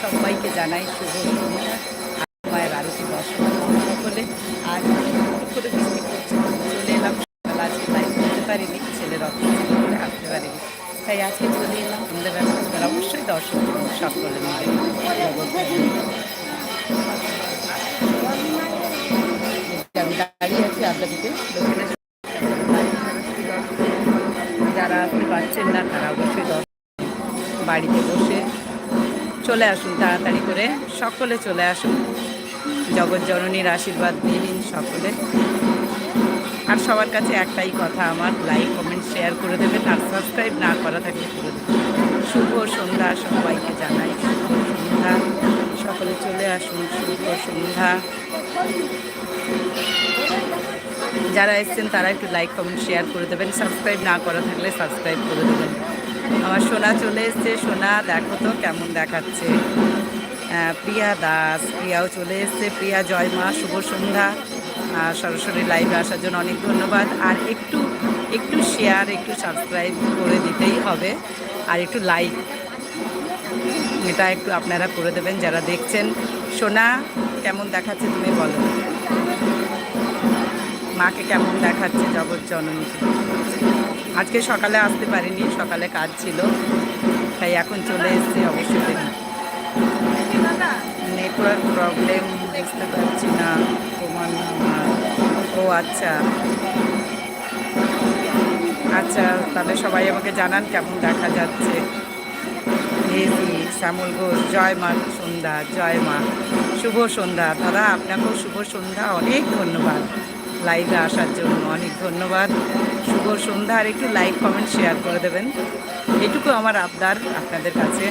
সবাইকে জানাই শুভ সন্ধ্যা। মায়ের আরতি দর্শন সকলে আর করে বৃষ্টি চলে এলাম সকাল। আজকে তাই করতে পারিনি, ছেলের অফিস বলে আসতে পারিনি। তাই আজকে চলে এলাম সন্ধ্যাবেলা আপনারা অবশ্যই দর্শন করুন, সকলে মিলে। আমি দাঁড়িয়ে আছি আপনাদেরকে। যারা আসতে পারছেন না, তারা অবশ্যই দর্শন বাড়িতে বসে চলে আসুন তাড়াতাড়ি করে, সকলে চলে আসুন। জগৎ জননীর আশীর্বাদ নিন সকলে। আর সবার কাছে একটাই কথা আমার লাইক কমেন্ট শেয়ার করে দেবেন আর সাবস্ক্রাইব না করা থাকলে করে দেবেন। শুভ সন্ধ্যা সবাইকে জানাই। সন্ধ্যা। সকলে চলে আসুন, শুভ সন্ধ্যা। যারা এসছেন তারা একটু লাইক কমেন্ট শেয়ার করে দেবেন। সাবস্ক্রাইব না করা থাকলে সাবস্ক্রাইব করে দেবেন। আমার সোনা চলে এসছে। সোনা, দেখো তো কেমন দেখাচ্ছে। প্রিয়া দাস, প্রিয়াও চলে এসছে। প্রিয়া, জয় মা, শুভ সন্ধ্যা। সরাসরি লাইভে আসার জন্য অনেক ধন্যবাদ। আর একটু একটু শেয়ার একটু সাবস্ক্রাইব করে দিতেই হবে। আর একটু লাইক এটা একটু আপনারা করে দেবেন যারা দেখছেন। সোনা, কেমন দেখাচ্ছে তুমি বলো। মাকে কেমন দেখাচ্ছে জগৎ জননীকে? আজকে সকালে আসতে পারিনি, সকালে কাজ ছিল। তাই এখন চলে এসেছি অবশ্যই। নেটওয়ার্ক প্রবলেম, বুঝতে পারছি না। তোমার ও আচ্ছা। আচ্ছা তাহলে সবাই আমাকে জানান কেমন দেখা যাচ্ছে। হেজি শ্যামল ঘোষ, জয় মা সন্ধ্যা, জয় মা। শুভ সন্ধ্যা। দাদা, আপনাকেও শুভ সন্ধ্যা। অনেক ধন্যবাদ। লাইভে আসার জন্য অনেক ধন্যবাদ। শুভ সন্ধ্যা। আর একটু লাইক, কমেন্ট, শেয়ার করে দেবেন। এটুকু আমার আবদার আপনাদের কাছে।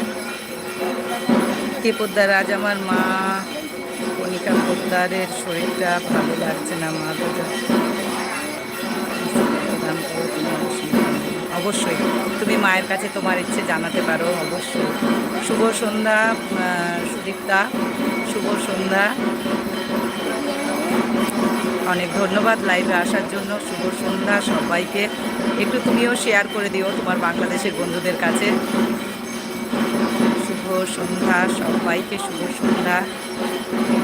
কে পোদ্দার, আজ আমার মা। কণিকা পোদ্দারের শরীরটা ভালো লাগছে না, মা। অবশ্যই, তুমি মায়ের কাছে তোমার ইচ্ছে জানাতে পারো, অবশ্যই। শুভ সন্ধ্যা সুদীপ্তা। শুভ সন্ধ্যা। অনেক ধন্যবাদ লাইভে আসার জন্য। শুভ সন্ধ্যা সবাইকে। একটু তুমিও শেয়ার করে দিও তোমার বাংলাদেশের বন্ধুদের কাছে। শুভ সন্ধ্যা সবাইকে, শুভ সন্ধ্যা।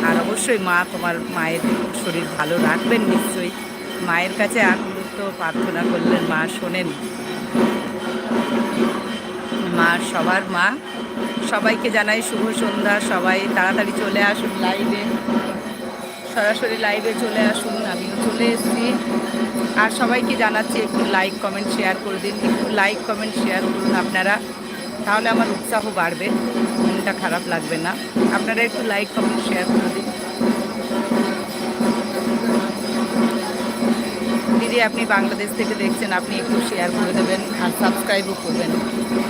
আর অবশ্যই মা তোমার মায়ের শরীর ভালো রাখবেন নিশ্চয়ই। মায়ের কাছে আকুলত প্রার্থনা করলেন মা, শোনেন। মা, সবার মা। সবাইকে জানাই শুভ সন্ধ্যা। সবাই তাড়াতাড়ি চলে আসুন লাইভে। সরাসরি লাইভে চলে আসুন, আমিও চলে এসেছি। আর সবাইকে জানাচ্ছি, একটু লাইক কমেন্ট শেয়ার করে দিন। একটু লাইক কমেন্ট শেয়ার করুন আপনারা। তাহলে আমার উৎসাহ বাড়বে, মনটা খারাপ লাগবে না। আপনারা একটু লাইক কমেন্ট শেয়ার করে দিন। দিদি, আপনি বাংলাদেশ থেকে দেখছেন, আপনি একটু শেয়ার করে দেবেন আর সাবস্ক্রাইবও করবেন।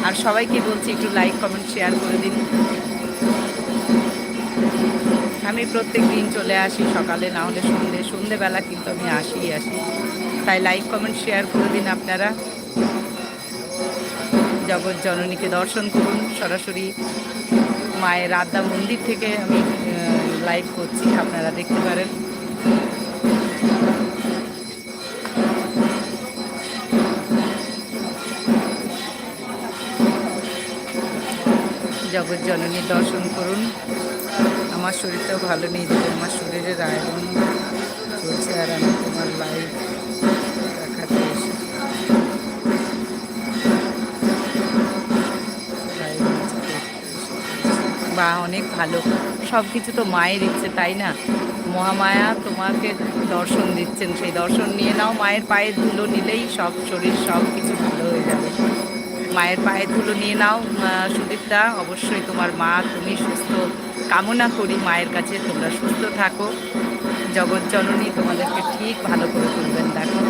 আর সবাইকে বলছি, একটু লাইক কমেন্ট শেয়ার করে দিন। আমি প্রত্যেক দিন চলে আসি সকালে, না হলে সন্ধে সন্ধেবেলা কিন্তু আমি আসিই আসি তাই লাইক কমেন্ট শেয়ার করে দিন আপনারা। জগৎ জননীকে দর্শন করুন। সরাসরি মায়ের আদ্যা মন্দির থেকে আমি লাইভ করছি, আপনারা দেখতে পারেন। জগৎ জননীর দর্শন করুন। আমার শরীরটাও ভালো নেই দিদি আমার শরীরের আয়রন চলছে আর আমি তোমার এসে বা অনেক ভালো। সব কিছু তো মায়ের ইচ্ছে, তাই না? মহামায়া তোমাকে দর্শন দিচ্ছেন। সেই দর্শন নিয়ে নাও, মায়ের পায়ের ধুলো নিলেই সব শরীর সব কিছু ভালো হয়ে যাবে। মায়ের পায়ের ধুলো নিয়ে নাও সুদীপদা অবশ্যই তোমার মা, তুমি সুস্থ। কামনা করি মায়ের কাছে তোমরা সুস্থ থাকো। জগৎ জননী তোমাদেরকে ঠিক ভালো করে তুলবেন, দেখো।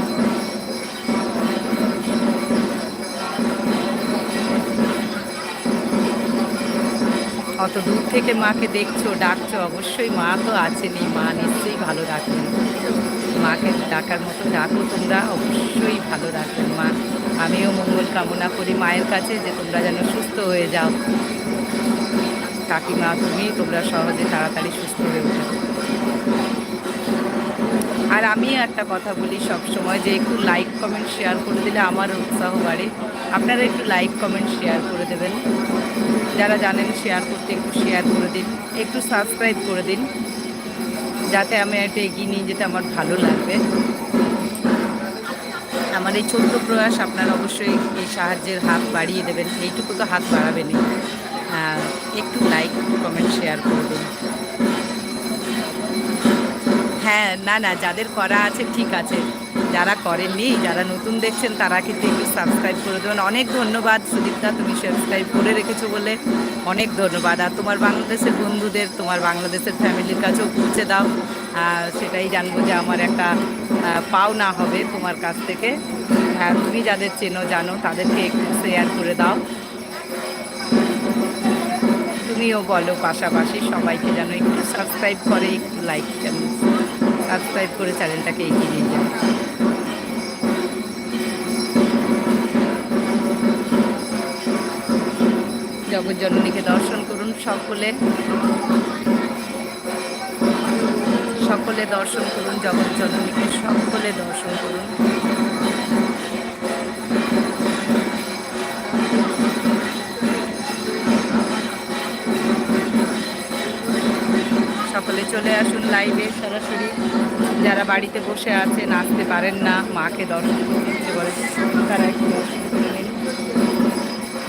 অত দূর থেকে মাকে দেখছ, ডাকছো, অবশ্যই মা তো আছেনই। মা নিশ্চয়ই ভালো রাখবেন। মাকে ডাকার মতো ডাকো তোমরা, অবশ্যই ভালো রাখবেন মা। আমিও মঙ্গল কামনা করি মায়ের কাছে যে তোমরা যেন সুস্থ হয়ে যাও। কাকিমা, তুমি তোমরা সহজে তাড়াতাড়ি সুস্থ হয়ে ওঠো আর আমিও একটা কথা বলি সব সময় যে একটু লাইক কমেন্ট শেয়ার করে দিলে আমার উৎসাহ বাড়ে। আপনারা একটু লাইক কমেন্ট শেয়ার করে দেবেন। যারা জানেন শেয়ার করতে একটু শেয়ার করে দিন, একটু সাবস্ক্রাইব করে দিন। যাতে আমি একটা এগিয়ে নিয়ে যেতে আমার ভালো লাগবে। আমার এই ছোট্ট প্রয়াস আপনারা অবশ্যই এই সাহায্যের হাত বাড়িয়ে দেবেন। এইটুকু তো হাত বাড়াবেনই। আহ, একটু লাইক একটু কমেন্ট শেয়ার করবেন। হ্যাঁ না না যাদের করা আছে ঠিক আছে। যারা করেননি, যারা নতুন দেখছেন, তারা কিন্তু একটু সাবস্ক্রাইব করে দেবেন। অনেক ধন্যবাদ সুদীপদা তুমি সাবস্ক্রাইব করে রেখেছো বলে। অনেক ধন্যবাদ। আর তোমার বাংলাদেশের বন্ধুদের, তোমার বাংলাদেশের ফ্যামিলির কাছেও পৌঁছে দাও। সেটাই জানব যে আমার একটা পাওনা হবে তোমার কাছ থেকে। হ্যাঁ তুমি যাদের চেনো, জানো, তাদেরকে একটু শেয়ার করে দাও। তুমিও বলো পাশাপাশি সবাইকে যেন একটু সাবস্ক্রাইব করে, একটু লাইক চ্যানেল সাবস্ক্রাইব করে চ্যানেলটাকে এগিয়ে নিয়ে যায় জগৎজননীকে দর্শন করুন সকলে। সকলে দর্শন করুন জগৎজননীকে সকলে দর্শন করুন। সকলে চলে আসুন লাইভে সরাসরি। যারা বাড়িতে বসে আছেন, আসতে পারেন না, মাকে দর্শন করতে করে, তারা একটু দর্শন করে নিন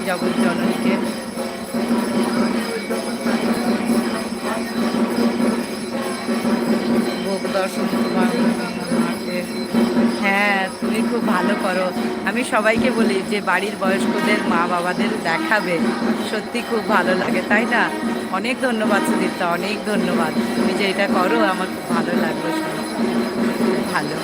জগৎ জননীকে তোমার হ্যাঁ তুমি খুব ভালো করো। আমি সবাইকে বলি যে বাড়ির বয়স্কদের মা বাবাদের দেখাবে। সত্যি খুব ভালো লাগে, তাই না? অনেক ধন্যবাদ সুদীপ্তা, অনেক ধন্যবাদ। তুমি যে এটা করো, আমার খুব ভালো লাগল খুব ভালো।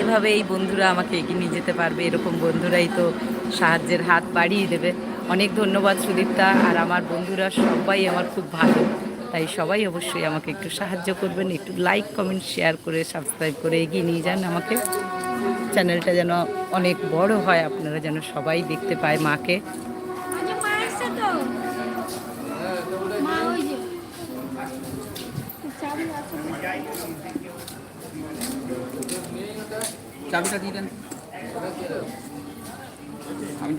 এভাবে এই বন্ধুরা আমাকে এগিয়ে নিয়ে যেতে পারবে, এরকম বন্ধুরাই তো সাহায্যের হাত বাড়িয়ে দেবে। অনেক ধন্যবাদ সুদীপ্তা, আর আমার বন্ধুরা সবাই আমার খুব ভালো। তাই সবাই অবশ্যই আমাকে একটু সাহায্য করবেন, একটু লাইক কমেন্ট শেয়ার করে সাবস্ক্রাইব করে এগিয়ে নিয়ে যান আমাকে। চ্যানেলটা যেন অনেক বড় হয়, আপনারা যেন সবাই দেখতে পায় মাকে। চাবিটা দিয়ে দেন।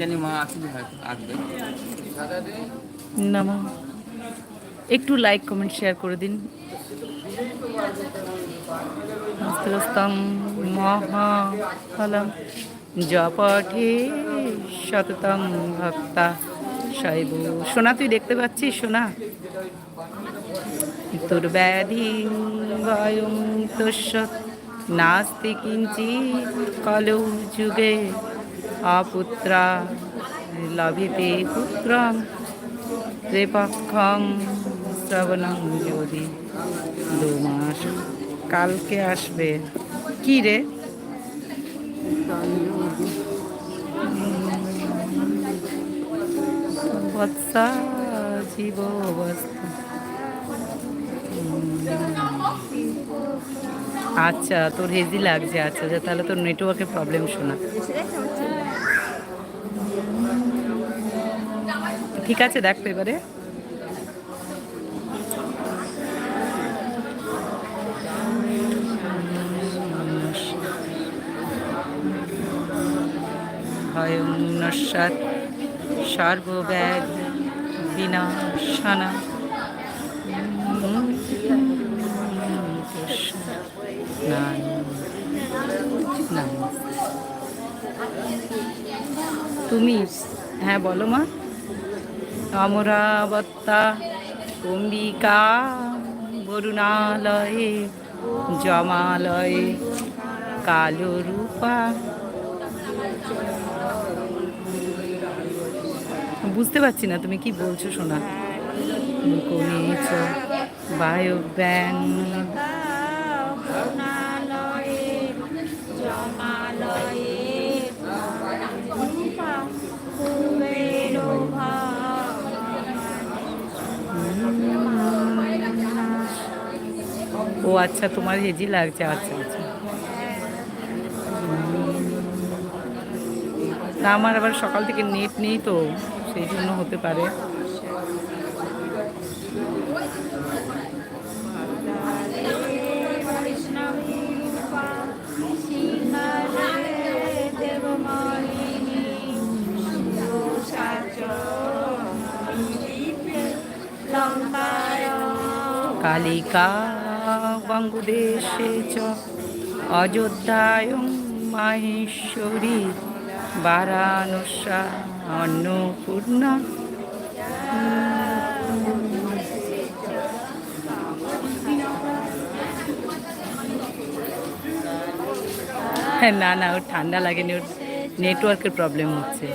জানি মা আসবে। আসবে নম একটু লাইক কমেন্ট শেয়ার করে দিন। মহাফলম জপঠে শততম ভক্তা শৈব সোনা, তুই দেখতে পাচ্ছিস সোনা? তোর ব্যাধি বয়ং তস্য নাস্তি কিঞ্চিৎ কলৌ যুগে অপুত্রা লভিতে পুত্রম ত্রিপক্ষং শ্রবণং যদি দু মাস। কালকে আসবে। কি রে? বৎসা জীব আচ্ছা তোর হেজি লাগছে। আচ্ছা, তাহলে তোর নেটওয়ার্কের প্রবলেম শোনা। ঠিক আছে দেখ এবারে। ভয়ং নস্যাৎ সর্বব্যাগ বিনাশানা তুমি হ্যাঁ বলো মা। অমরাবত্তা কুম্বিকা বরুণালয়ে, জমালয়ে কালো রূপা বুঝতে পারছি না, তুমি কি বলছো শোনা কমিয়েছ বায়ু ব্যাং ও আচ্ছা তোমার হেজি লাগছে আচ্ছা আচ্ছা। না আমার আবার সকাল থেকে নেট নেই তো, সেই জন্য হতে পারে। বৈষ্ণবী বঙ্গদেশে চ। অযোধ্যায় মাহেশ্বরী বারাণসা অন্নপূর্ণা হ্যাঁ না না, ওর ঠান্ডা লাগেনি, ওর নেটওয়ার্কের প্রবলেম হচ্ছে।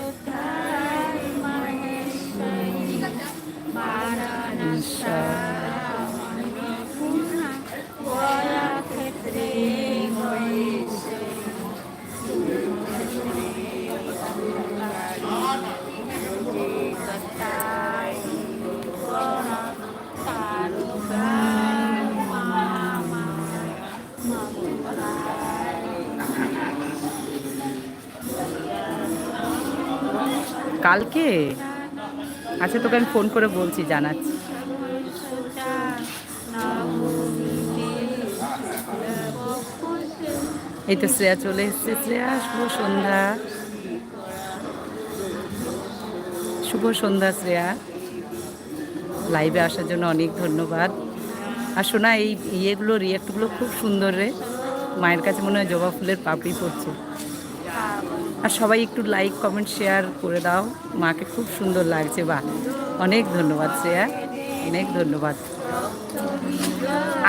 কালকে? আচ্ছা তোকে আমি ফোন করে বলছি, জানাচ্ছি। এই তো শ্রেয়া চলে এসছে। শ্রেয়া, শুভ সন্ধ্যা। শুভ সন্ধ্যা, শ্রেয়া। লাইভে আসার জন্য অনেক ধন্যবাদ। আর শোনা, এই ইয়েগুলো রিয়াক্টগুলো খুব সুন্দর রে। মায়ের কাছে মনে হয় জবা ফুলের পাপড়ি পড়ছে। আর সবাই একটু লাইক কমেন্ট শেয়ার করে দাও। মাকে খুব সুন্দর লাগছে, বাহ। অনেক ধন্যবাদ, শ্রেয়া। অনেক ধন্যবাদ।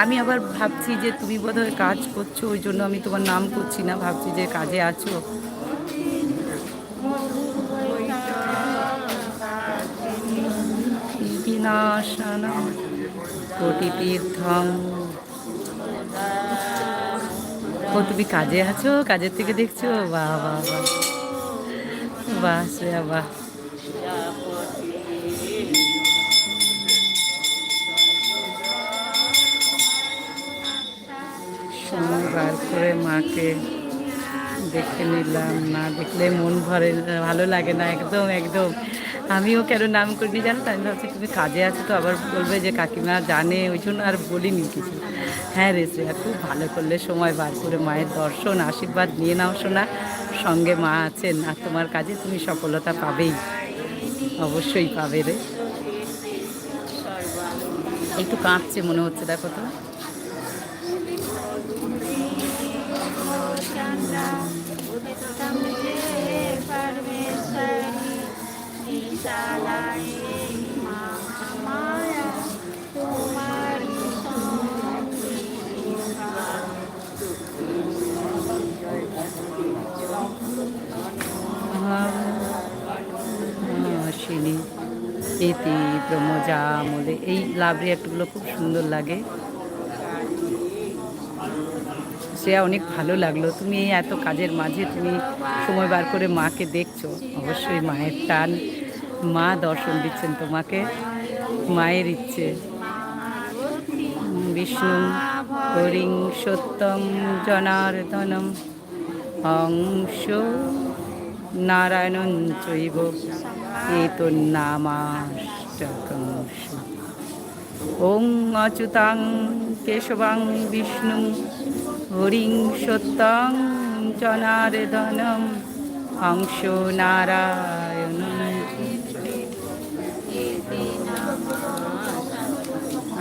আমি আবার ভাবছি যে তুমি বোধহয় কাজ করছ, ওই জন্য আমি তোমার নাম করছি না, ভাবছি যে কাজে আছো। তুমি কাজে আছো? কাজের থেকে দেখছ? বাহ বাহ বাহ। বাহ শ্রেয়া বাহ সময় করে মাকে দেখে নিলাম না, দেখলে মন ভরে ভালো লাগে না, একদম একদম। আমিও কেন নাম করিনি জানো তো? আমি ভাবছি তুমি কাজে আছো তো, আবার বলবে যে কাকিমা জানে, ওই জন্য আর বলিনি কিছু। হ্যাঁ রে শ্রেয়া, খুব ভালো করলে সময় বার করে, মায়ের দর্শন, আশীর্বাদ নিয়ে নাও শোনা সঙ্গে মা আছেন, আর তোমার কাজে তুমি সফলতা পাবেই। অবশ্যই পাবে রে। একটু কাঁদছে মনে হচ্ছে, দেখো তো। এই লাভ রিয়াক্টগুলো খুব সুন্দর লাগে। শ্রেয়া, অনেক ভালো লাগল। তুমি এই এত কাজের মাঝে তুমি সময় বার করে মাকে দেখছ। অবশ্যই মায়ের টান, মা দর্শন দিচ্ছেন তোমাকে, মায়ের ইচ্ছে। বিষ্ণু, হরিং সত্যম জনার্দনম অংশ নারায়ণন চৈব এতন্নামাষ্টকংশ ওং অচ্যুতাং কেশবাং বিষ্ণু, হরিং সত্যং জনার্দনম অংশ নারায়ণ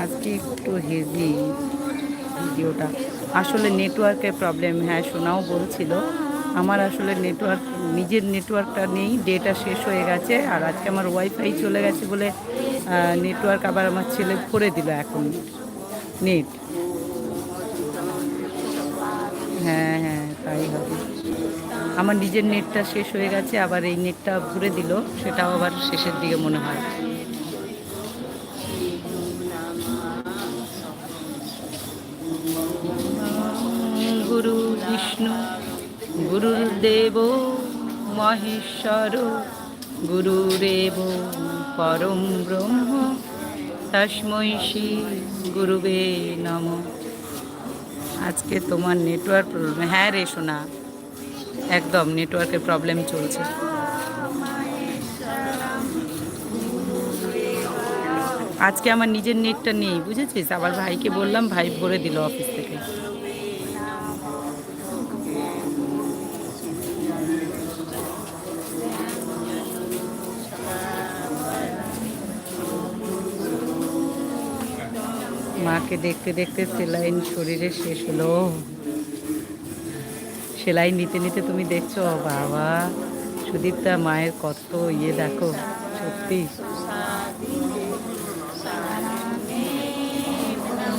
আজকে একটু হেভি ভিডিওটা। আসলে নেটওয়ার্কের প্রবলেম হ্যাঁ শোনাও বলছিল। আমার আসলে নেটওয়ার্ক নিজের নেটওয়ার্কটা নেই ডেটা শেষ হয়ে গেছে, আর আজকে আমার ওয়াইফাই চলে গেছে বলে নেটওয়ার্ক আবার আমার ছেলে করে দিল এখন। নেট হ্যাঁ হ্যাঁ তাই হবে। আমার নিজের নেটটা শেষ হয়ে গেছে, আবার এই নেটটা ঘুরে দিল, সেটাও আবার শেষের দিকে মনে হয়। গুরু বিষ্ণু গুরুদেব মহেশ্বর গুরুরেব পরম ব্রহ্ম তস্মৈ শ্রী গুরুবে নম। আজকে তোমার নেটওয়ার্ক প্রবলেম হ্যাঁ রে শোনা একদম নেটওয়ার্কের প্রবলেম চলছে। আজকে আমার নিজের নেটটা নেই, বুঝেছিস? আবার ভাইকে বললাম, ভাই ভরে দিল অফিস থেকে। মাকে দেখতে দেখতে সেলাইন শরীরে শেষ হলো। সেলাই নিতে নিতে তুমি দেখছ বাবা। সুদীপ্তা মায়ের কত ইয়ে দেখো, সত্যি।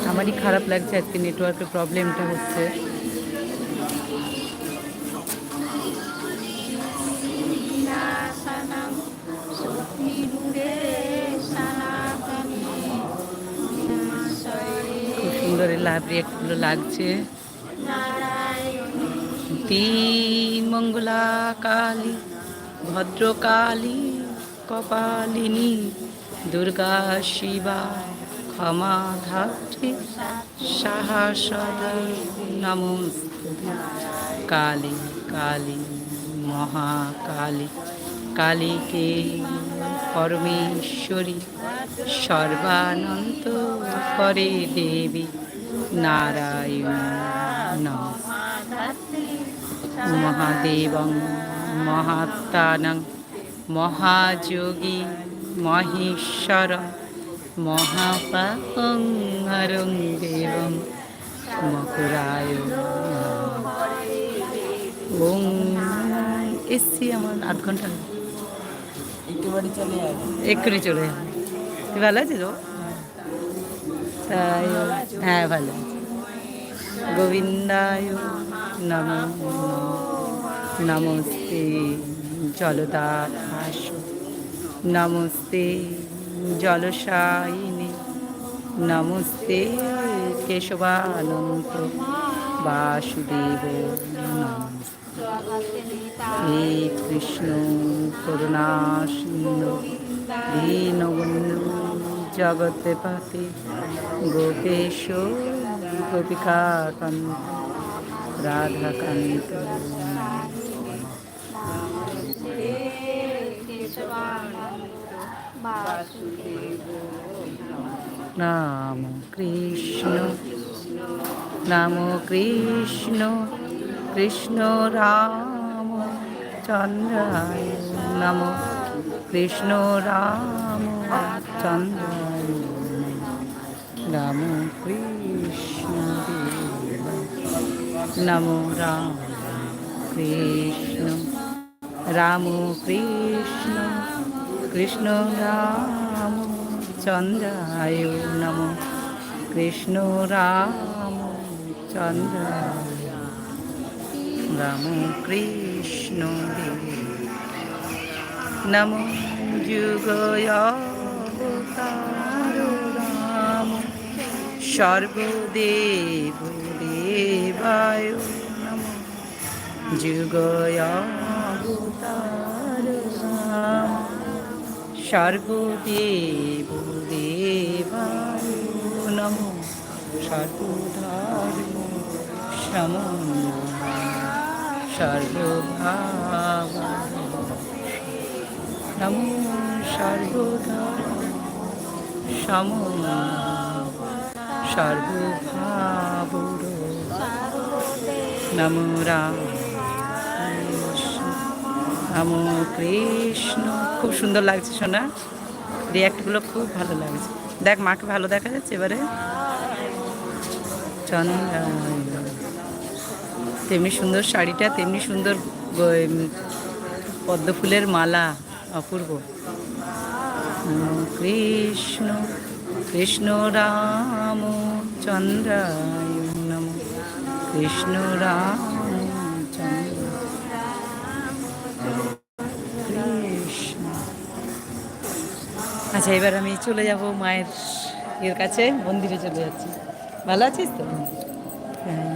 আমারই খারাপ লাগছে, আজকে নেটওয়ার্কের প্রবলেমটা হচ্ছে। সুন্দর লাভ রিয়াক্টগুলো লাগছে। তিন মঙ্গলা কালী ভদ্রকালী, কপালিনী, দুর্গা শিবা ক্ষমা ধাত্রী সাহসদা নমস্তে কালী কালী, মহাকালী, কালীকে পরমেশ্বরী সর্বানন্ত করে দেবী। নারায়ণ মহাদেবং মহাত্মানং মহাযোগী মহেশ্বর মহাপাপং হরং দেবং মকুরায় ওম এসছি আমার আধ ঘণ্টা একটু চলে যাবে এক্ষুনি চলে যাবে ভালো আছিস তাই হ্যাঁ ভালো। গোবিন্দায় নম, নমস্তে জলদাস নমস্তে, জলসায়িনী, নমস্তে, কেশবানন্ত, বাসুদেব হে কৃষ্ণ করুণা সিন্ধু দীনবন্ধু জগৎপতি গোপেশ গোপিকাকান্ত রাধাকান্ত। নাম কৃষ্ণ নাম কৃষ্ণ কৃষ্ণ রাম চন্দ্রায়। নম কৃষ্ণ রাম চন্দ্রায়। রাম কৃষ্ণ নমো রাম কৃষ্ণ রাম কৃষ্ণ কৃষ্ণ রাম চন্দ্রায় নম কৃষ্ণ রাম চন্দ্রায় রাম কৃষ্ণ দেব নম যুগয় সর্বদেব দেবায় নম। যুগয় অবতার রাম সর্বদেব দেবায় নম। সর্বধর্ম সমন্বয় সর্বভাব নমো সমন্বয়। সর্বভাব নমো রাম কৃষ্ণ। খুব সুন্দর লাগছে শোনা রিয়াক্টগুলো খুব ভালো লাগছে। দেখ, মাকে ভালো দেখা যাচ্ছে এবারে। চন্দ্রায় তেমনি সুন্দর শাড়িটা, তেমনি সুন্দর পদ্ম ফুলের মালা অপূর্ব। কৃষ্ণ। কৃষ্ণ রাম। চন্দ্রায় নম কৃষ্ণ রাম চন্দ্র কৃষ্ণ। আচ্ছা এবার আমি চলে যাব মায়ের এর কাছে মন্দিরে চলে যাচ্ছি। ভালো আছিস তো? হ্যাঁ,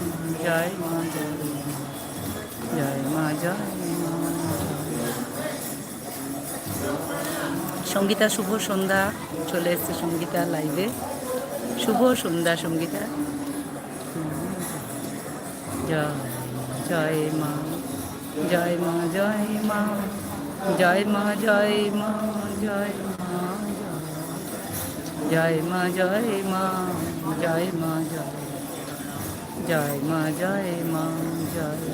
জয় মা জয় জয় মা জয় সঙ্গীতা শুভ সন্ধ্যা চলে এসছে সঙ্গীতা লাইভে শুভ সন্ধ্যা সঙ্গীতা জয় জয় মা জয় মা জয় মা জয় মা জয় মা জয় মা জয় মা জয় মা জয় মা জয় জয় মা জয় মা জয়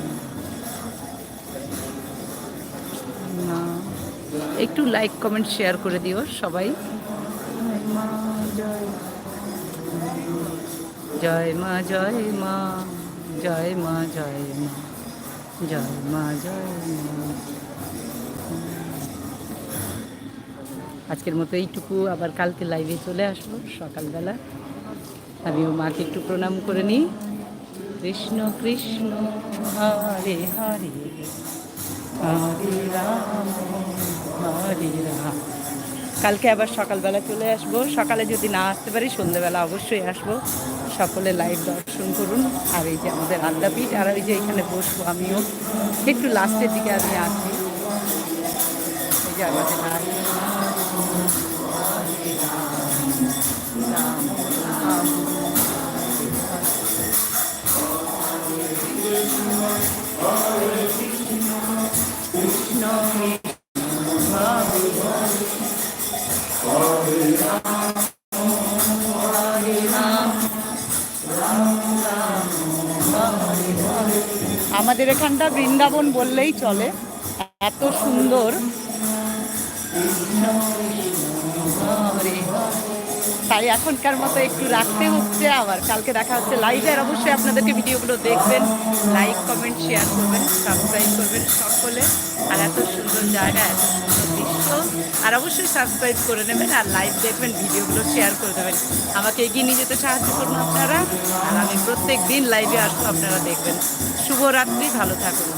মা। একটু লাইক কমেন্ট শেয়ার করে দিও সবাই। মা জয় জয় মা জয় মা জয় মা জয় মা জয় মা জয় মা। আজকের মতো এইটুকু, আবার কালকে লাইভে চলে আসব সকালবেলা। আমিও মাকে একটু প্রণাম করে নিই। কৃষ্ণ কৃষ্ণ, হরে হরে। হরে রাম হরে রাম। কালকে আবার সকালবেলা চলে আসব। সকালে যদি না আসতে পারি, সন্ধ্যেবেলা অবশ্যই আসব। সকলে লাইভ দর্শন করুন। আর এই যে আমাদের আদ্যাপীঠ আর এই যে এখানে বসবো আমিও। একটু লাস্টের দিকে আমি আসি। এই যে আমাদের আমাদের এখানটা বৃন্দাবন বললেই চলে। এত সুন্দর। তাই এখনকার মতো একটু রাখতে হচ্ছে আবার। কালকে দেখা হচ্ছে লাইভে আর অবশ্যই আপনাদেরকে ভিডিওগুলো দেখবেন। লাইক কমেন্ট শেয়ার করবেন সাবস্ক্রাইব করবেন সকলে। আর এত সুন্দর জায়গা, এত দৃশ্য আর অবশ্যই সাবস্ক্রাইব করে নেবেন আর লাইভ দেখবেন ভিডিওগুলো শেয়ার করে দেবেন। আমাকে এগিয়ে নিয়ে যেতে সাহায্য করুন আপনারা। আর আমি প্রত্যেক দিন লাইভে আসব, আপনারা দেখবেন। শুভরাত্রি, ভালো থাকুন।